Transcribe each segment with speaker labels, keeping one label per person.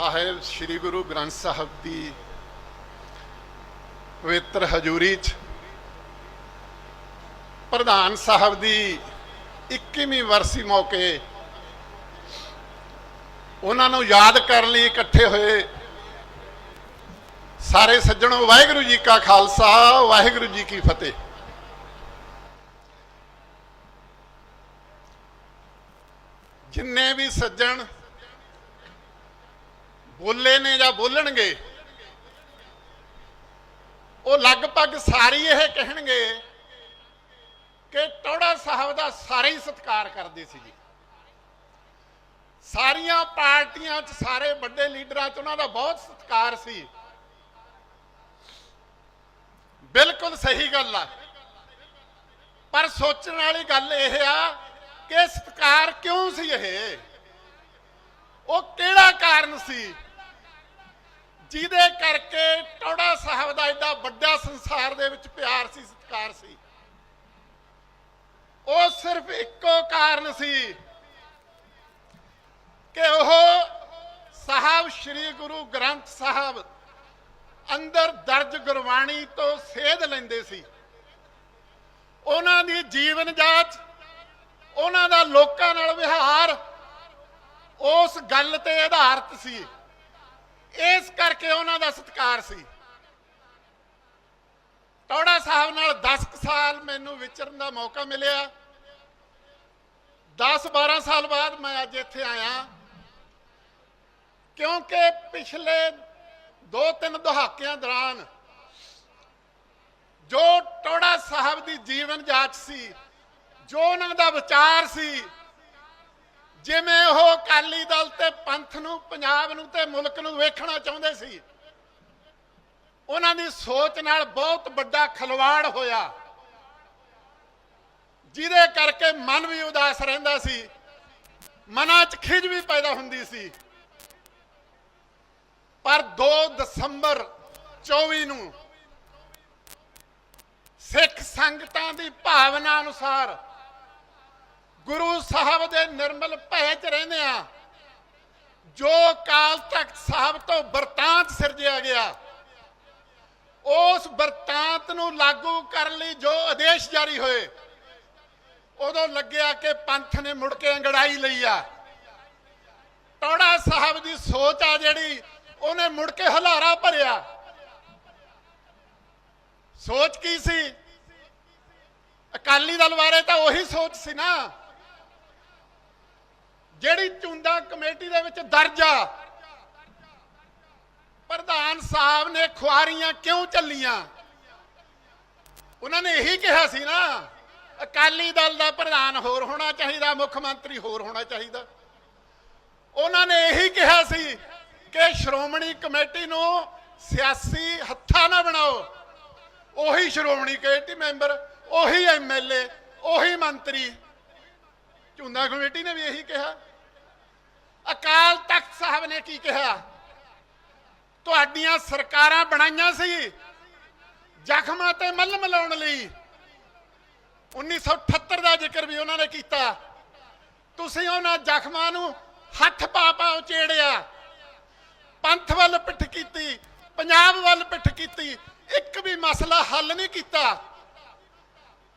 Speaker 1: ਸਾਹਿਬ ਸ੍ਰੀ ਗੁਰੂ ਗ੍ਰੰਥ ਸਾਹਿਬ ਦੀ ਪਵਿੱਤਰ ਹਜ਼ੂਰੀ 'ਚ ਪ੍ਰਧਾਨ ਸਾਹਿਬ ਦੀ 21ਵੀਂ ਵਰਸੀ ਮੌਕੇ ਉਹਨਾਂ ਨੂੰ ਯਾਦ ਕਰਨ ਲਈ ਇਕੱਠੇ ਹੋਏ ਸਾਰੇ ਸੱਜਣੋ, ਵਾਹਿਗੁਰੂ ਜੀ ਕਾ ਖਾਲਸਾ, ਵਾਹਿਗੁਰੂ ਜੀ ਕੀ ਫਤਿਹ। ਜਿੰਨੇ ਵੀ ਸੱਜਣ ਬੋਲੇ ਨੇ ਜਾਂ ਬੋਲਣਗੇ? ਉਹ ਲਗਭਗ ਸਾਰੀ ਇਹ ਕਹਿਣਗੇ ਕਿ ਟੋੜਾ ਸਾਹਿਬ ਦਾ ਸਾਰੇ ਹੀ ਸਤਿਕਾਰ ਕਰਦੇ ਸੀ ਜੀ। ਸਾਰੀਆਂ ਪਾਰਟੀਆਂ 'ਚ, ਸਾਰੇ ਵੱਡੇ ਲੀਡਰਾਂ 'ਚ ਉਹਨਾਂ ਦਾ ਬਹੁਤ ਸਤਿਕਾਰ ਸੀ। ਬਿਲਕੁਲ ਸਹੀ ਗੱਲ ਆ। ਪਰ ਸੋਚਣ ਵਾਲੀ ਗੱਲ ਇਹ ਆ ਕਿ ਸਤਿਕਾਰ ਕਿਉਂ ਸੀ ਇਹ? ਉਹ ਕਿਹੜਾ ਕਾਰਨ ਸੀ? ਜਿਹਦੇ ਕਰਕੇ ਟੋੜਾ ਸਾਹਿਬ ਦਾ ਐਡਾ ਵੱਡਾ ਸੰਸਾਰ ਦੇ ਵਿੱਚ ਪਿਆਰ ਸੀ, ਸਤਿਕਾਰ ਸੀ। ਉਹ ਸਿਰਫ ਇੱਕੋ ਕਾਰਨ ਸੀ ਕਿ ਉਹ ਸਾਹਿਬ ਸ੍ਰੀ ਗੁਰੂ ਗ੍ਰੰਥ ਸਾਹਿਬ ਅੰਦਰ ਦਰਜ ਗੁਰਬਾਣੀ ਤੋਂ ਸੇਧ ਲੈਂਦੇ ਸੀ। ਉਹਨਾਂ ਦੀ ਜੀਵਨ ਜਾਂਚ, ਉਹਨਾਂ ਦਾ ਲੋਕਾਂ ਨਾਲ ਵਿਹਾਰ, ਉਸ ਗੱਲ ਤੇ ਆਧਾਰਿਤ ਸੀ। ਇਸ ਕਰਕੇ ਉਹਨਾਂ ਦਾ ਸਤਿਕਾਰ ਸੀ। ਟੌੜਾ ਸਾਹਿਬ ਨਾਲ 10 ਕੁ ਸਾਲ ਮੈਨੂੰ ਵਿਚਰਨ ਦਾ ਮੌਕਾ ਮਿਲਿਆ। 10 12 ਸਾਲ ਬਾਅਦ ਮੈਂ ਅੱਜ ਇੱਥੇ ਆਇਆ। ਕਿਉਂਕਿ ਪਿਛਲੇ 2-3 ਦਹਾਕਿਆਂ ਦੌਰਾਨ ਜੋ ਟੋੜਾ ਸਾਹਿਬ ਦੀ ਜੀਵਨ ਜਾਂਚ ਸੀ, ਜੋ ਉਹਨਾਂ ਦਾ ਵਿਚਾਰ ਸੀ ਜਿਵੇਂ ਉਹ ਅਕਾਲੀ ਦਲ ਤੇ ਪੰਥ ਨੂੰ, ਪੰਜਾਬ ਨੂੰ ਤੇ ਮੁਲਕ ਨੂੰ ਵੇਖਣਾ ਚਾਹੁੰਦੇ ਸੀ, ਉਹਨਾਂ ਦੀ ਸੋਚ ਨਾਲ ਬਹੁਤ ਵੱਡਾ ਖਲਵਾੜ ਹੋਇਆ। ਜਿਹਦੇ ਕਰਕੇ ਮਨ ਵੀ ਉਦਾਸ ਰਹਿੰਦਾ ਸੀ, ਮਨਾਂ 'ਚ ਖਿਜ ਵੀ ਪੈਦਾ ਹੁੰਦੀ ਸੀ। ਪਰ 2 ਦਸੰਬਰ 24 ਨੂੰ ਸਿੱਖ ਸੰਗਤਾਂ ਦੀ ਭਾਵਨਾ ਅਨੁਸਾਰ ਗੁਰੂ ਸਾਹਿਬ ਦੇ ਨਿਰਮਲ ਭੈ ਚ ਰਹਿੰਦੇ ਆ। ਜੋ ਕਾਲ ਤਖਤ ਸਾਹਿਬ ਤੋਂ ਵਰਤਾਂਤ ਸਿਰਜਿਆ ਗਿਆ, ਉਸ ਵਰਤਾਂਤ ਨੂੰ ਲਾਗੂ ਕਰਨ ਲਈ ਜੋ ਆਦੇਸ਼ ਜਾਰੀ ਹੋਏ, ਉਦੋਂ ਲੱਗਿਆ ਕਿ ਪੰਥ ਨੇ ਮੁੜ ਕੇ ਅੰਗੜਾਈ ਲਈ ਆ। ਟੌੜਾ ਸਾਹਿਬ ਦੀ ਸੋਚ ਆ ਜਿਹੜੀ, ਉਹਨੇ ਮੁੜ ਕੇ ਹਲਾਰਾ ਭਰਿਆ। ਸੋਚ ਕੀ ਸੀ? ਅਕਾਲੀ ਦਲ ਬਾਰੇ ਤਾਂ ਉਹੀ ਸੋਚ ਸੀ ਨਾ। ਜਿਹੜੀ ਚੁੰਦਾ ਕਮੇਟੀ ਦੇ ਵਿੱਚ ਦਰਜ ਆ, ਪ੍ਰਧਾਨ ਸਾਹਿਬ ਨੇ ਖੁਆਰੀਆਂ ਕਿਉਂ ਚੱਲੀਆਂ? ਉਹਨਾਂ ਨੇ ਇਹੀ ਕਿਹਾ ਸੀ ਨਾ, ਅਕਾਲੀ ਦਲ ਦਾ ਪ੍ਰਧਾਨ ਹੋਰ ਹੋਣਾ ਚਾਹੀਦਾ, ਮੁੱਖ ਮੰਤਰੀ ਹੋਰ ਹੋਣਾ ਚਾਹੀਦਾ। ਉਹਨਾਂ ਨੇ ਇਹੀ ਕਿਹਾ ਸੀ ਕਿ ਸ਼੍ਰੋਮਣੀ ਕਮੇਟੀ ਨੂੰ ਸਿਆਸੀ ਹੱਥਾਂ ਨਾ ਬਣਾਓ। ਉਹੀ ਸ਼੍ਰੋਮਣੀ ਕਮੇਟੀ ਮੈਂਬਰ, ਉਹੀ ਐਮਐਲਏ ਉਹੀ ਮੰਤਰੀ। ਝੁੰਦਾ ਕਮੇਟੀ ਨੇ ਵੀ ਇਹੀ ਕਿਹਾ। ਅਕਾਲ ਤਖਤ ਸਾਹਿਬ ਨੇ ਕੀ ਕਿਹਾ? ਤੁਹਾਡੀਆਂ ਸਰਕਾਰਾਂ ਬਣਾਈਆਂ ਸੀ ਜ਼ਖਮਾਂ ਤੇ ਮੱਲ ਮਲਾਉਣ ਲਈ। 1978 ਦਾ ਜ਼ਿਕਰ ਵੀ ਉਹਨਾਂ ਨੇ ਕੀਤਾ। ਤੁਸੀਂ ਉਹਨਾਂ ਜ਼ਖਮਾਂ ਨੂੰ ਹੱਥ ਪਾ ਪਾ ਉਚੇੜਿਆ। ਪੰਥ ਵੱਲ ਪਿੱਠ ਕੀਤੀ, ਪੰਜਾਬ ਵੱਲ ਪਿੱਠ ਕੀਤੀ, ਇੱਕ ਵੀ ਮਸਲਾ ਹੱਲ ਨਹੀਂ ਕੀਤਾ।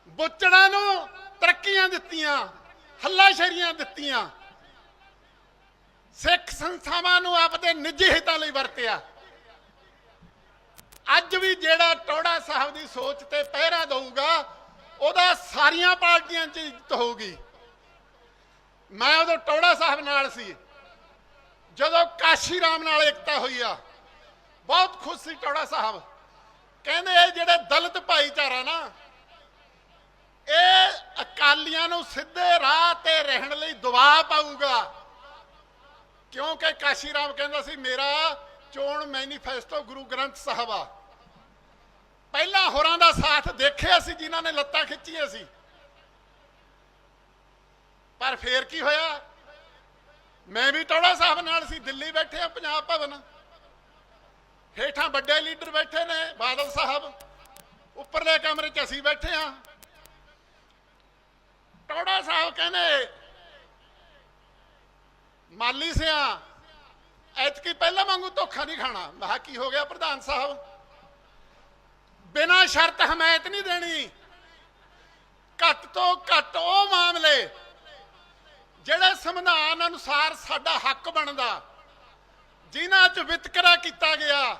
Speaker 1: ਬੁੱਚੜਾਂ ਨੂੰ ਤਰੱਕੀਆਂ ਦਿੱਤੀਆਂ, ਹੱਲਾਸ਼ੇਰੀਆਂ ਦਿੱਤੀਆਂ। ਸਿੱਖ ਸੰਸਥਾਵਾਂ ਨੂੰ ਆਪਦੇ ਨਿੱਜੀ ਹਿੱਤਾਂ ਲਈ ਵਰਤਿਆ। ਅੱਜ ਵੀ ਜਿਹੜਾ ਟੋੜਾ ਸਾਹਿਬ ਦੀ ਸੋਚ ਤੇ ਪਹਿਰਾ ਦਊਗਾ, ਉਹਦਾ ਸਾਰੀਆਂ ਪਾਰਟੀਆਂ 'ਚ ਇੱਜ਼ਤ ਹੋਊਗੀ। ਮੈਂ ਉਦੋਂ ਟੋੜਾ ਸਾਹਿਬ ਨਾਲ ਸੀ। ਜਦੋਂ ਕਾਸ਼ੀ ਰਾਮ ਨਾਲ ਇਕਤਾ ਹੋਈ ਆ, ਬਹੁਤ ਖੁਸ਼ ਸੀ ਟੋੜਾ ਸਾਹਿਬ। ਕਹਿੰਦੇ ਇਹ ਜਿਹੜੇ ਦਲਿਤ ਭਾਈਚਾਰਾ ਨਾ, ਇਹ ਅਕਾਲੀਆਂ ਨੂੰ ਸਿੱਧੇ ਰਾਹ ਤੇ ਰਹਿਣ ਲਈ ਦਬਾਅ ਪਾਊਗਾ। ਕਿਉਂਕਿ ਕਾਸ਼ੀ ਰਾਮ ਕਹਿੰਦਾ ਸੀ, ਮੇਰਾ ਚੋਣ ਮੈਨੀਫੈਸਟੋ ਗੁਰੂ ਗ੍ਰੰਥ ਸਾਹਿਬ। ਆ ਪਹਿਲਾਂ ਹੋਰਾਂ ਦਾ ਸਾਥ ਦੇਖਿਆ ਸੀ, ਜਿਨ੍ਹਾਂ ਨੇ ਲੱਤਾਂ ਖਿੱਚੀਆਂ ਸੀ। ਪਰ ਫੇਰ ਕੀ ਹੋਇਆ? ਮੈਂ ਵੀ ਟੋੜਾ ਸਾਹਿਬ ਨਾਲ ਸੀ, ਦਿੱਲੀ ਬੈਠੇ ਆ, ਪੰਜਾਬ ਭਵਨ। ਹੇਠਾਂ ਵੱਡੇ ਲੀਡਰ ਬੈਠੇ ਨੇ, ਬਾਦਲ ਸਾਹਿਬ। ਉੱਪਰਲੇ ਕਮਰੇ 'ਚ ਅਸੀਂ ਬੈਠੇ ਆ। ਟੋੜਾ ਸਾਹਿਬ ਕਹਿੰਦੇ ਮਾਲੀ ਸਿਆ। ਐਤਕੀ ਪਹਿਲਾਂ ਵਾਂਗੂ ਧੋਖਾ ਨਹੀਂ ਖਾਣਾ। ਮੈਂ ਕਿਹਾ, ਕੀ ਹੋ ਗਿਆ ਪ੍ਰਧਾਨ ਸਾਹਿਬ? ਬਿਨਾਂ ਸ਼ਰਤ ਹਮਾਇਤ ਨਹੀਂ ਦੇਣੀ। ਘੱਟ ਤੋਂ ਘੱਟ ਉਹ ਮਾਮਲੇ ਜਿਹੜੇ ਸੰਵਿਧਾਨ ਅਨੁਸਾਰ ਸਾਡਾ ਹੱਕ ਬਣਦਾ, ਜਿਨ੍ਹਾਂ 'ਚ ਵਿਤਕਰਾ ਕੀਤਾ ਗਿਆ,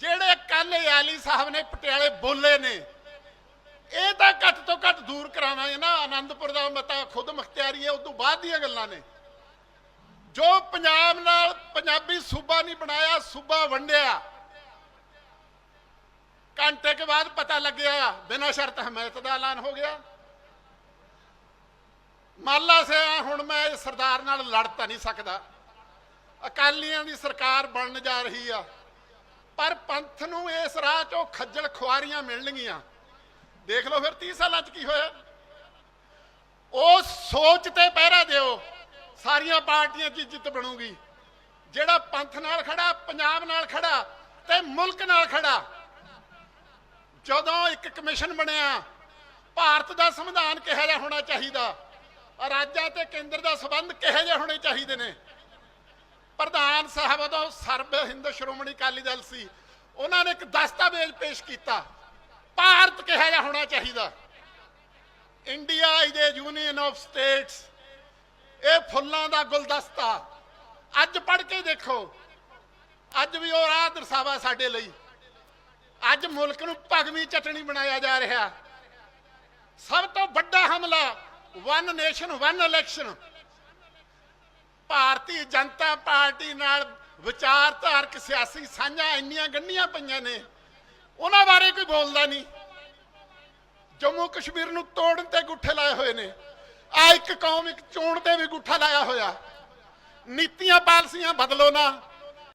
Speaker 1: ਜਿਹੜੇ ਕੱਲ ਆਲੀ ਸਾਹਿਬ ਨੇ ਪਟਿਆਲੇ ਬੋਲੇ ਨੇ, ਇਹ ਤਾਂ ਘੱਟ ਤੋਂ ਘੱਟ ਦੂਰ ਕਰਾਵਾਂਗੇ ਨਾ। ਆਨੰਦਪੁਰ ਦਾ ਮਤਾ ਖੁਦ ਮੁਖਤਿਆਰੀ ਹੈ ਉਸ ਤੋਂ ਬਾਅਦ ਦੀਆਂ ਗੱਲਾਂ ਨੇ। ਜੋ ਪੰਜਾਬ ਨਾਲ ਪੰਜਾਬੀ ਸੂਬਾ ਨਹੀਂ ਬਣਾਇਆ, ਸੂਬਾ ਵੰਡਿਆ। ਘੰਟੇ ਕੇ ਬਾਅਦ ਪਤਾ ਲੱਗਿਆ, ਬਿਨਾਂ ਸ਼ਰਤ ਹਮਾਇਤ ਦਾ ਐਲਾਨ ਹੋ ਗਿਆ। ਮਾਲਾ ਸੇ, ਹੁਣ ਮੈਂ ਸਰਦਾਰ ਨਾਲ ਲੜ ਤਾਂ ਨਹੀਂ ਸਕਦਾ। ਅਕਾਲੀਆਂ ਦੀ ਸਰਕਾਰ ਬਣਨ ਜਾ ਰਹੀ ਆ। ਪਰ ਪੰਥ ਨੂੰ ਇਸ ਰਾਹ 'ਚੋਂ ਖੱਜਲ ਖੁਆਰੀਆਂ ਮਿਲਣਗੀਆਂ। ਦੇਖ ਲਓ ਫਿਰ 30 ਸਾਲਾਂ 'ਚ ਕੀ ਹੋਇਆ। ਉਹ ਸੋਚ ਤੇ ਪਹਿਰਾ ਦਿਓ। ਸਾਰੀਆਂ ਪਾਰਟੀਆਂ 'ਚ ਜਿੱਤ ਬਣੂਗੀ। ਜਿਹੜਾ ਪੰਥ ਨਾਲ ਖੜਾ, ਪੰਜਾਬ ਨਾਲ ਖੜਾ ਤੇ ਮੁਲਕ ਨਾਲ ਖੜਾ। ਜਦੋਂ ਇੱਕ ਕਮਿਸ਼ਨ ਬਣਿਆ, ਭਾਰਤ ਦਾ ਸੰਵਿਧਾਨ ਕਿਹੋ ਜਿਹਾ ਹੋਣਾ ਚਾਹੀਦਾ? ਰਾਜਾਂ ਤੇ ਕੇਂਦਰ ਦਾ ਸਬੰਧ ਕਿਹੋ ਜਿਹੇ ਹੋਣੇ ਚਾਹੀਦੇ ਨੇ? ਪ੍ਰਧਾਨ ਸਾਹਿਬ ਉਦੋਂ ਸਰਬ ਹਿੰਦ ਸ਼੍ਰੋਮਣੀ ਅਕਾਲੀ ਦਲ ਸੀ। ਉਹਨਾਂ ਨੇ ਇੱਕ ਦਸਤਾਵੇਜ਼ ਪੇਸ਼ ਕੀਤਾ। ਭਾਰਤ ਕਿਹੋ ਜਿਹਾ ਹੋਣਾ ਚਾਹੀਦਾ? India is a union of states ਇਹ ਫੁੱਲਾਂ ਦਾ ਗੁਲਦਸਤਾ। ਅੱਜ ਪੜ੍ਹ ਕੇ ਦੇਖੋ। ਅੱਜ ਵੀ ਉਹ ਰਾਹ ਦਰਸਾਵਾ ਸਾਡੇ ਲਈ। ਅੱਜ ਮੁਲਕ ਨੂੰ ਭਗਵੀ ਚਟਣੀ ਬਣਾਇਆ ਜਾ ਰਿਹਾ। ਸਭ ਤੋਂ ਵੱਡਾ ਹਮਲਾ one nation one election Bharatiya Janata party ਨਾਲ ਵਿਚਾਰਧਾਰਕ ਸਿਆਸੀ ਸਾਂਝਾਂ ਇੰਨੀਆਂ ਗੰਢੀਆਂ ਪਈਆਂ ਨੇ। ਉਹਨਾਂ ਬਾਰੇ ਕੋਈ ਬੋਲਦਾ ਨਹੀਂ। ਜੰਮੂ ਕਸ਼ਮੀਰ ਨੂੰ ਤੋੜਨ ਤੇ ਗੁੱਠੇ ਲਾਏ ਹੋਏ ਨੇ। ਆ ਇੱਕ ਕੌਮ ਇੱਕ ਚੋਣ ਤੇ ਵੀ ਗੁੱਠਾ ਲਾਇਆ ਹੋਇਆ। ਨੀਤੀਆਂ ਪਾਲਸੀਆਂ ਬਦਲੋ ਨਾ।